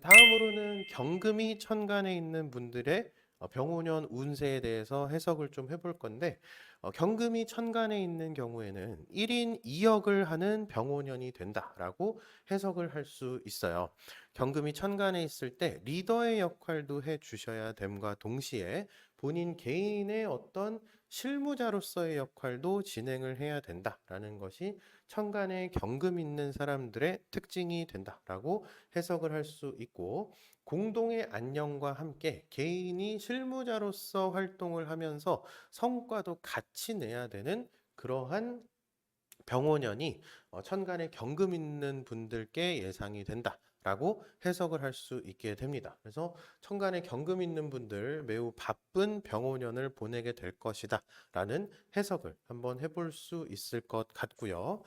다음으로는 경금이 천간에 있는 분들의 어, 병오년 운세에 대해서 해석을 좀 해볼 건데 어, 경금이 천간에 있는 경우에는 1인 2역을 하는 병오년이 된다라고 해석을 할 수 있어요. 경금이 천간에 있을 때 리더의 역할도 해 주셔야 됨과 동시에 본인 개인의 어떤 실무자로서의 역할도 진행을 해야 된다라는 것이 천간에 경금 있는 사람들의 특징이 된다라고 해석을 할 수 있고 공동의 안녕과 함께 개인이 실무자로서 활동을 하면서 성과도 같이 내야 되는 그러한 병오년이 어, 천간에 경금 있는 분들께 예상이 된다라고 해석을 할 수 있게 됩니다. 그래서 천간에 경금 있는 분들 매우 바쁜 병오년을 보내게 될 것이다라는 해석을 한번 해볼 수 있을 것 같고요.